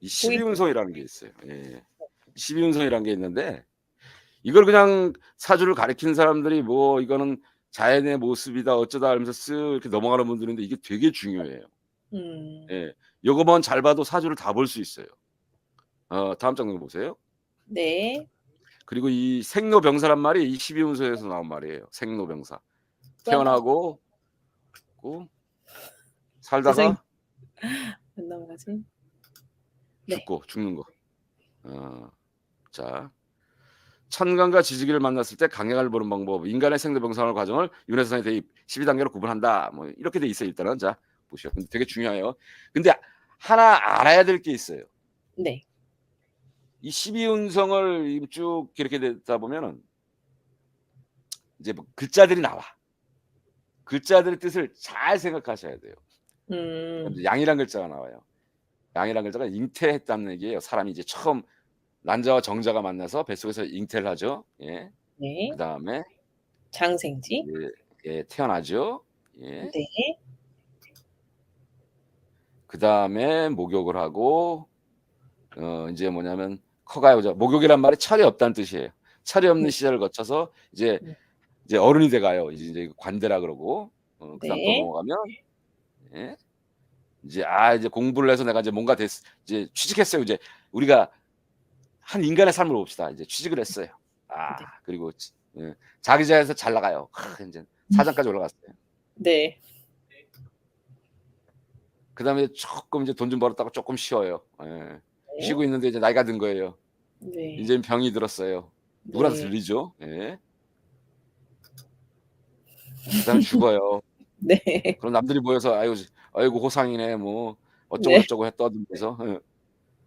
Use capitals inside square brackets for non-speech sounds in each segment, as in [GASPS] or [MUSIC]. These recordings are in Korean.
이 포인트. 12운성이라는 게 있어요. 예. 12운성이라는 게 있는데 이걸 그냥 사주를 가리키는 사람들이 뭐 이거는 자연의 모습이다 어쩌다 하면서 쓱 이렇게 넘어가는 분들인데 이게 되게 중요해요. 음. 예. 요거만 잘 봐도 사주를 다 볼 수 있어요. 어 다음 장면 보세요. 네. 그리고 이 생로병사란 말이 이 12운서에서 나온 말이에요. 생로병사. 태어나고 고 살다가. 안 넘어가지? 네. 죽고 죽는 거. 어. 자. 천간과 지지기를 만났을 때 강약을 보는 방법, 인간의 생로병사의 과정을 윤회선의 대입 12단계로 구분한다. 뭐 이렇게 돼 있어요. 일단은 자 보시오. 근데 되게 중요해요. 근데 하나 알아야 될 게 있어요. 네. 이 12운성을 쭉 이렇게 되다 보면은 이제 뭐 글자들이 나와. 글자들의 뜻을 잘 생각하셔야 돼요. 음. 양이란 글자가 나와요. 양이란 글자가 잉태했다는 얘기예요. 사람이 이제 처음 난자와 정자가 만나서 뱃속에서 잉태를 하죠. 예. 네. 그다음에 장생지. 예, 예 태어나죠. 예. 네. 그다음에 목욕을 하고 어 인제 뭐냐면 커가요. 목욕이란 말이 철이 없다는 뜻이에요. 철이 없는 네. 시절을 거쳐서 이제 네. 이제 어른이 돼 가요. 이제 이제 관대라 그러고 어 그다음 또 네. 넘어가면 예. 이제 아 이제 공부를 해서 내가 이제 뭔가 됐 이제 취직했어요. 이제 우리가 한 인간의 삶을 봅시다. 이제 취직을 했어요. 아 네. 그리고 지 예. 자기 자리에서 잘 나가요. 크 인제 사장까지 올라갔어요. 네. 그 다음에 쪼끔 이제 돈 좀 벌었다가 쪼끔 쉬어요. 예. 네. 쉬고 있는데 이제 나이가 든 거예요. 네. 인제는 병이 들었어요. 누구라도 네. 들리죠? 예. 그다음에 죽어요. [LAUGHS] 네. 그럼 남들이 모여서 "아이고 아이고 호상이네." 뭐 어쩌고 네. 저쩌고 해 떠들면서 예.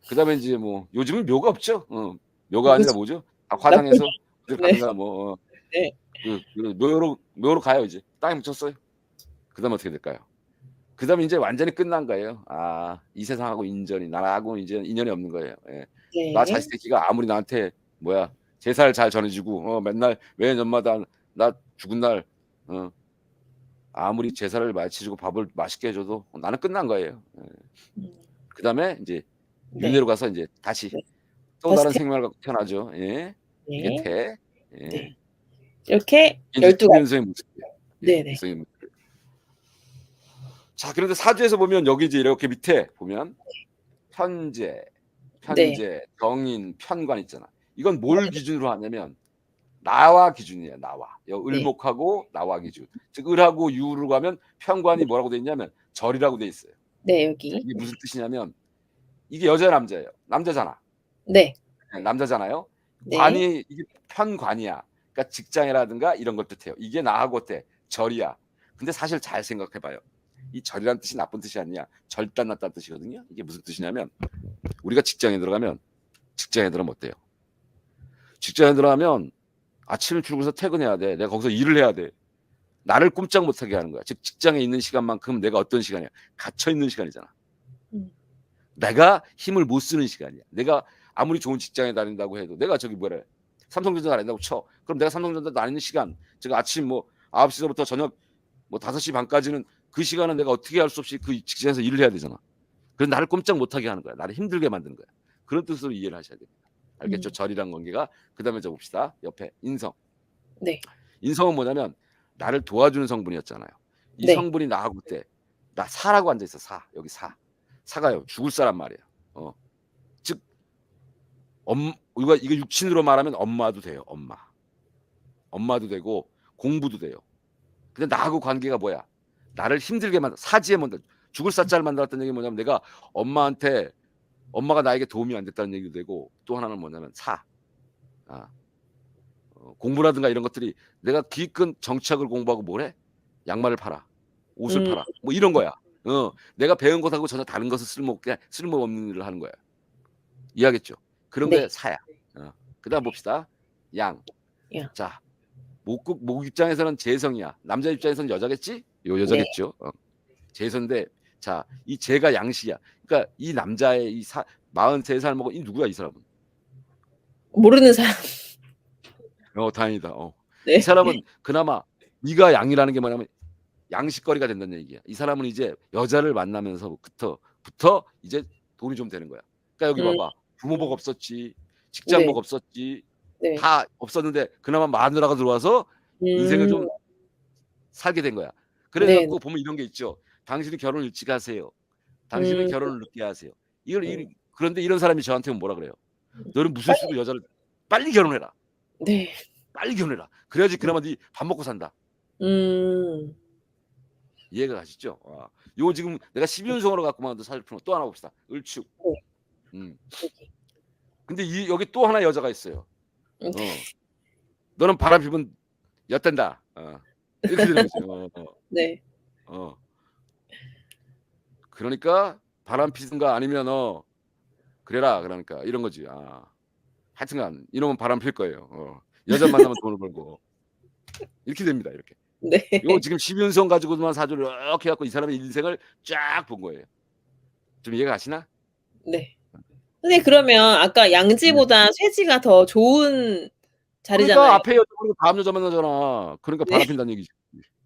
그다음에 인제 뭐 요즘은 묘가 없죠. 어. 묘가 아니라 그죠. 뭐죠? 아 화당에서 어딜 네. 가든가 뭐 어. 네. 그 그 묘로 묘로 가요 이제. 땅에 묻혔어요. 그다음에 어떻게 될까요? 그다음에 인제 완전히 끝난 거예요. 아 이 세상하고 인전이 나하고 이제 인연이 없는 거예요. 예. 나 네. 자식 새끼가 아무리 나한테 뭐야 제사를 잘 전해 주고 어 맨날 매년마다 나 죽은 날 어 아무리 제사를 마치 주고 밥을 맛있게 해 줘도 나는 끝난 거예요. 예. 음. 그다음에 인제 네. 윤회로 가서 인제 다시 네. 또 다른 태 생명을 갖고 태어나죠. 예. 이게 네. 태. 예. 네. 이렇게 이게 12 가지. 모습이에요. 예. 네네. 윤회선의 모습. 자 그런데 사주에서 보면 여기 이제 이렇게 밑에 보면 편재, 네. 편재, 정인, 편관 있잖아. 이건 뭘 기준으로 하냐면 나와 기준이에요. 나와. 여 네. 을목하고 나와 기준. 즉 을하고 유로 가면 편관이 뭐라고 돼 있냐면 절이라고 돼 있어요. 네자 여기. 이게 무슨 뜻이냐면 이게 여자야 남자예요? 남자잖아. 네. 예 남자잖아요. 네. 관이 이게 편관이야. 그러니까 직장이라든가 이런 걸 뜻해요. 이게 나하고 어때? 절이야. 근데 사실 잘 생각해 봐요. 이 절이라는 뜻이 나쁜 뜻이 아니야. 절단 났다는 뜻이거든요. 이게 무슨 뜻이냐면 우리가 직장에 들어가면 직장에 들어가면 어때요? 직장에 들어가면 아침에 출근해서 퇴근해야 돼. 내가 거기서 일을 해야 돼. 나를 꼼짝 못 하게 하는 거야. 즉 직장에 있는 시간만큼 내가 어떤 시간이야? 갇혀 있는 시간이잖아. 음. 내가 힘을 못 쓰는 시간이야. 내가 아무리 좋은 직장에 다닌다고 해도 내가 저기 뭐래 삼성전자 다닌다고 쳐. 그럼 내가 삼성전자 다니는 시간, 즉 아침 뭐 9시서부터 저녁 뭐 5시 반까지는 그 시간은 내가 어떻게 할 수 없이 그 직장에서 일을 해야 되잖아. 그래서 나를 꼼짝 못 하게 하는 거야. 나를 힘들게 만드는 거야. 그런 뜻으로 이해를 하셔야 됩니다. 알겠죠? 음. 절이란 관계가 그 다음에 저 봅시다. 옆에 인성. 네. 인성은 뭐냐면 나를 도와주는 성분이었잖아요. 이 네. 성분이 나하고 때 나 사라고 앉아 있어. 사. 여기 사. 사가요. 죽을 사람 말이에요. 어. 즉엄 우리가 이거 육신으로 말하면 엄마도 돼요. 엄마. 엄마도 되고 공부도 돼요. 근데 나하고 관계가 뭐야? 나를 힘들게 만들 사지에 만들 죽을 사자를 만들었다는 얘기는 뭐냐면 내가 엄마한테 엄마가 나에게 도움이 안 됐다는 얘기도 되고 또 하나는 뭐냐면 사. 아. 어 공부라든가 이런 것들이 내가 기껏 정치학을 공부하고 뭘 해? 양말을 팔아. 옷을 음. 팔아. 뭐 이런 거야. 어. 내가 배운 것하고 전혀 다른 것을 쓸모없게 쓸모 없는 일을 하는 거야. 이해하겠죠? 그런 네. 게 사야. 어. 그 다음 봅시다. 양. 양. 자. 목국 목 입장에서는 재성이야. 남자 입장에서는 여자겠지? 요 네. 여자겠죠. 어. 재성인데 자, 이 재가 양식이야. 그러니까 이 남자의 이 사 43살 먹은 이 누구야 이 사람은? 모르는 사람. 어 다행이다. 어. 네. 이 사람은 그나마 네가 양이라는 게 뭐냐면 양식거리가 된다는 얘기야. 이 사람은 이제 여자를 만나면서부터 부터 이제 돈이 좀 되는 거야. 그러니까 여기 음. 봐봐. 부모복 없었지. 직장복 네. 없었지. 네. 다 없었는데 그나마 마누라가 들어와서 인생을 좀 음. 살게 된 거야. 그래갖고 네. 보면 이런 게 있죠. 당신은 결혼을 일찍 하세요. 당신은 음. 결혼을 늦게 하세요. 이걸 이 음. 그런데 이런 사람이 저한테 뭐라 그래요. 음. 너는 무슨 수로 여자를 빨리 결혼해라. 네. 빨리 결혼해라. 그래야지 그나마 네 밥 먹고 산다. 음. 이해가 가시죠? 아, 요 지금 내가 12연속으로 갖고만 사실 푸는 또 하나 봅시다. 을축. 네. 음. 여기. 근데 이 여기 또 하나 여자가 있어요. 음. 어. 너는 바람 피면 엿된다. 어. 이렇게 되는 거죠. 어, 어. [LAUGHS] 네. 어. 그러니까 바람 피든가 아니면 어 그래라 그러니까 이런 거지. 아. 하여튼간 이놈은 바람 필 거예요. 어. 여자 만나면 돈을 벌고 이렇게 됩니다. 이렇게. 네. 이거 지금 12연성 가지고만 사주를 이렇게 갖고 이 사람의 인생을 쫙 본 거예요. 좀 이해가 가시나? 네. 선생님 그러면 아까 양지보다 쇠지가 더 좋은 자리잖아요. 그러니까 앞에 여자 보고 다음 여자 만나잖아. 그러니까 바람 네. 핀다는 얘기지.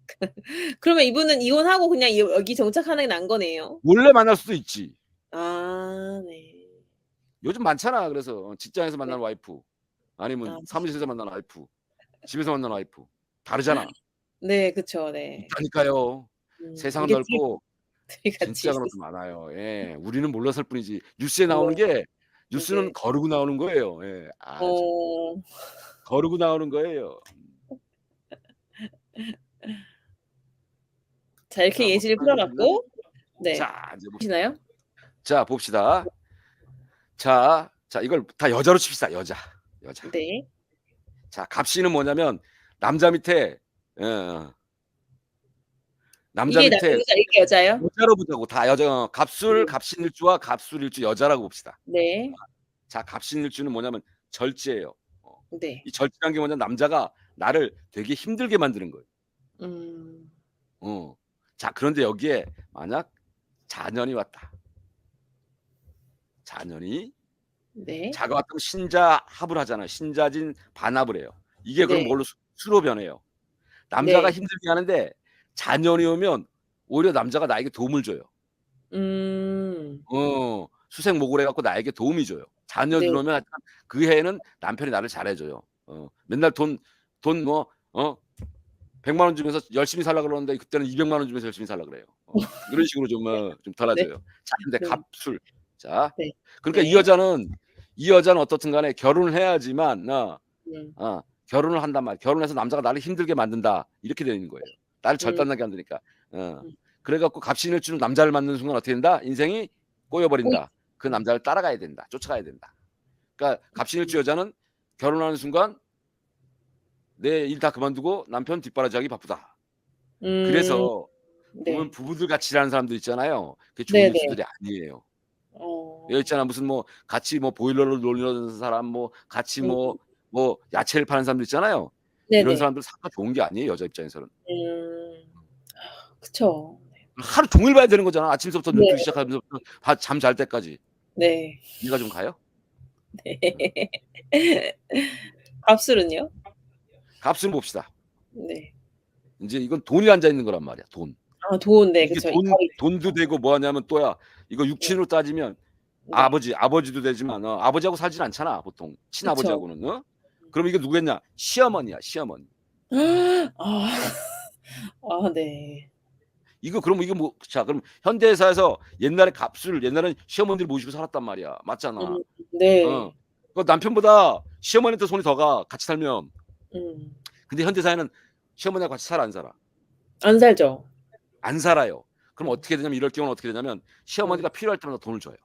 [LAUGHS] 그러면 이분은 이혼하고 그냥 이- 여기 정착하는 게 난 거네요. 원래 만날 수도 있지. 아, 네. 요즘 많잖아. 그래서 직장에서 만나는 와이프 아니면 아. 사무실에서 만나는 와이프, 집에서 만나는 와이프 다르잖아. [LAUGHS] 네, 그쵸. 네. 있다니까요. 음, 세상은 이게 넓고 둘이 [LAUGHS] 같이 진짜 그런 있을 것도 많아요. 예, 우리는 몰랐을 뿐이지. 뉴스에 나오는 게 뉴스는 네. 거르고 나오는 거예요. 예, 아, 어, 거르고 나오는 거예요. 자, 이렇게 자, 예시를 뭐 풀어놨고, 네. 자, 이제. 보시나요? 자, 봅시다. 자, 자, 이걸 다 여자로 칩시다. 여자, 여자. 네. 자, 갑씨는 뭐냐면 남자 밑에 어, 남자 이게 밑에 남자, 이게 여자요? 여자로 보자고 다 여자 어, 갑술 네. 갑신일주와 갑술일주 여자라고 봅시다. 네. 자, 갑신일주는 뭐냐면 절제예요. 네. 이 절제란 게 뭐냐 남자가 나를 되게 힘들게 만드는 거예요. 음, 어. 자, 그런데 여기에 만약 자년이 왔다. 자년이 네. 자가 왔다면 신자 합을 하잖아요. 신자진 반합을 해요. 이게 그럼 네. 뭘로 수- 수로 변해요. 남자가 네. 힘들게 하는데 자년이 오면 오히려 남자가 나에게 도움을 줘요. 음, 어, 수생 목을 해갖고 나에게 도움이 줘요. 자녀 네. 들어오면 하여튼 그 해에는 남편이 나를 잘해줘요. 어, 맨날 돈, 돈 뭐, 어, 100만 원 주면서 열심히 살라 그러는데 그때는 200만 원 주면서 열심히 살라 그래요. 어, 이런 식으로 좀, 어, [LAUGHS] 좀 달라져요. 자, 근데 네. 갑술. 자, 네. 그러니까 네. 이 여자는, 이 여자는 어떻든 간에 결혼을 해야지만, 어, 음, 어, 결혼을 한단 말이야. 결혼해서 남자가 나를 힘들게 만든다. 이렇게 되는 거예요. 나를 절단나게 만드니까. 어. 음. 그래갖고 갑신을 주는 남자를 만나는 순간 어떻게 된다? 인생이 꼬여버린다. 그 남자를 따라가야 된다. 쫓아가야 된다. 그러니까 갑신일주 여자는 결혼하는 순간 내 일 다 그만두고 남편 뒷바라지하기 바쁘다. 음, 그래서 네. 보면 부부들 같이 일하는 사람들 있잖아요. 그게 좋은 네네. 뉴스들이 아니에요. 어, 여기 있잖아 무슨 뭐 같이 뭐 보일러를 돌리는 사람 뭐 같이 뭐 음. 뭐 야채를 파는 사람들 있잖아요. 네네. 이런 사람들 사가 좋은 게 아니에요 여자 입장에서는 음, 아, 그쵸. 하루 종일 봐야 되는 거잖아 아침부터 눈 네. 뜨기 시작하면서 잠 잘 때까지 네. 이해가 좀 가요? 네. [LAUGHS] [LAUGHS] 값술은요? 값을 봅시다 네. 이제 이건 돈이 앉아 있는 거란 말이야 돈 아, 돈, 네, 그쵸. 돈, 돈도 되고 뭐 하냐면 또야 이거 육친으로 따지면 네. 아버지 아버지도 되지만 어, 아버지하고 살진 않잖아 보통 친아버지하고는 어? 그럼 이게 누구겠냐 시어머니야 시어머니 [GASPS] 아, [LAUGHS] 아, 네. 이거 그럼 이게 뭐자 그럼 현대사에서 옛날에 값을 옛날엔 시어머니들 모시고 살았단 말이야 맞잖아 음, 네. 어. 그 남편보다 시어머니한테 손이 더 가 같이 살면 음, 근데 현대 사회는 시어머니하고 같이 살아 안 살아 안 살죠. 안 살아요 그럼 어떻게 되냐면 이럴 경우는 어떻게 되냐면 음. 시어머니가 필요할 때마다 돈을 줘요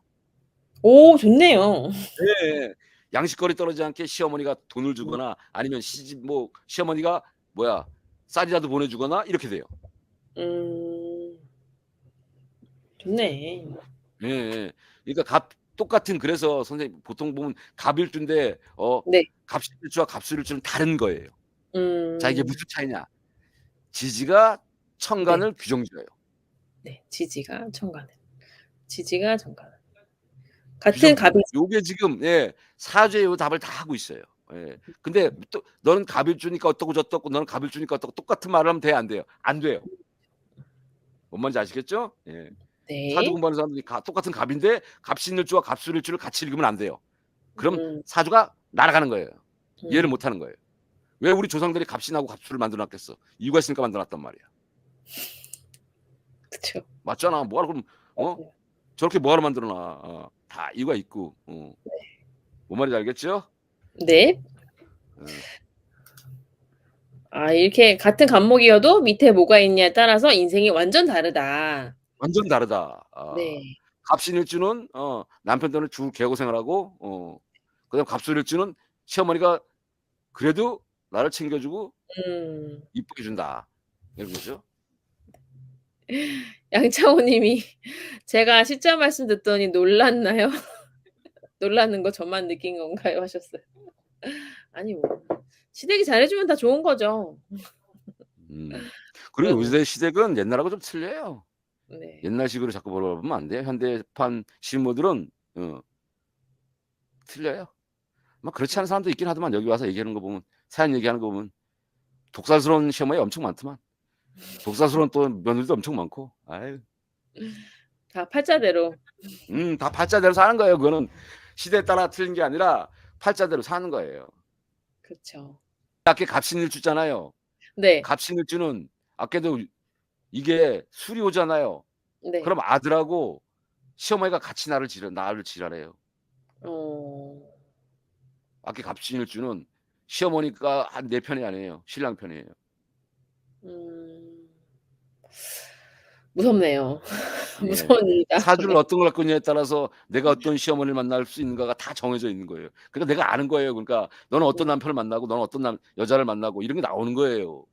오, 좋네요. 네. 양식거리 떨어지지 않게 시어머니가 돈을 주거나 아니면 시집 뭐 시어머니가 뭐야 쌀이라도 보내주거나 이렇게 돼요 음, 좋네. 예, 예. 그러니까 갑 똑같은 그래서 선생님 보통 보면 갑일주인데 어 네. 갑실일주와 갑술일주는 다른 거예요 음, 자 이게 무슨 차이냐 지지가 천간을 규정지어요 네, 지지가 천간을. 지지가 천간을. 같은. 갑이, 요게 지금 예 사주의 요 답을 다 하고 있어요 예. 근데 또 너는 갑일주니까 어떻고 저떻고 너는 갑일주니까 어떻고 똑같은 말을 하면 돼안 돼요 안 돼요 뭔 말인지 아시겠죠 예 네. 사주 공부하는 사람들이 가 똑같은 갑인데 갑신일주와 갑술일주를 같이 읽으면 안 돼요. 그럼 음. 사주가 날아가는 거예요. 이해를 음. 못 하는 거예요. 왜 우리 조상들이 갑신하고 갑술을 만들어 놨겠어? 이유가 있으니까 만들어 놨단 말이야. 그쵸. 맞잖아. 뭐하러 그럼 어? 맞아요. 저렇게 뭐하러 만들어 놔. 어. 다 이유가 있고. 어. 뭔 말인지 알겠죠? 네. 어. 아 이렇게 같은 간목이어도 밑에 뭐가 있냐에 따라서 인생이 완전 다르다. 완전 다르다. 아. 네. 갑신일주는 어, 남편 때문에 죽을 개고생을 하고 어, 그다음 갑술일주는 시어머니가 그래도 나를 챙겨주고 음. 이쁘게 준다. 이런 거죠. [LAUGHS] 양창호님이 [LAUGHS] 제가 시점 말씀 듣더니 놀랐나요? [LAUGHS] 놀라는 거 저만 느낀 건가요? 하셨어요. 아니 뭐 시댁이 잘해주면 다 좋은 거죠. 음. 그리고 그럼- 요새 시댁은 옛날하고 좀 틀려요. 네. 옛날식으로 자꾸 보면 안 돼요. 현대판 실무들은 어, 틀려요. 막 그렇지 않은 사람도 있긴 하더만 여기 와서 얘기하는 거 보면 사연 얘기하는 거 보면 독사스러운 시어머니 엄청 많더만. 독사스러운 또 며느리도 엄청 많고. 아유, 다 팔자대로. 음, 다 팔자대로 사는 거예요. 그거는 시대에 따라 틀린 게 아니라 팔자대로 사는 거예요. 그렇죠. 아까 갑신일주잖아요. 네. 갑신일주는 아까도 이게 술이 오잖아요. 네. 그럼 아들하고 시어머니가 같이 나를 지랄 나를 지랄해요. 어. 아까 갑신일주는 시어머니가 한내 편이 아니에요. 신랑 편이에요. 음. 무섭네요. [LAUGHS] 예. 무서운 일이다. 사주를 어떤 걸 갖고 있냐에 따라서 내가 어떤 시어머니를 만날 수 있는가가 다 정해져 있는 거예요. 그러니까 내가 아는 거예요. 그러니까 너는 어떤 남편을 만나고 너는 어떤 남 여자를 만나고 이런 게 나오는 거예요.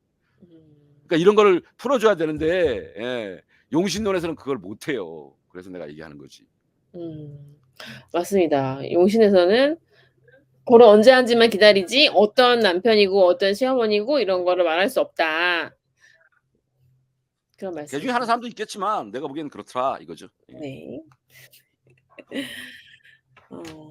음. 그러니까 이런 거를 풀어줘야 되는데 예. 용신론에서는 그걸 못 해요. 그래서 내가 얘기하는 거지. 음. 맞습니다. 용신에서는 결혼 언제 한지만 기다리지 어떤 남편이고 어떤 시어머니고 이런 거를 말할 수 없다. 그런 말씀. 그 중에 하는 사람도 있겠지만 내가 보기에는 그렇더라 이거죠. 예. 네. [LAUGHS] 어.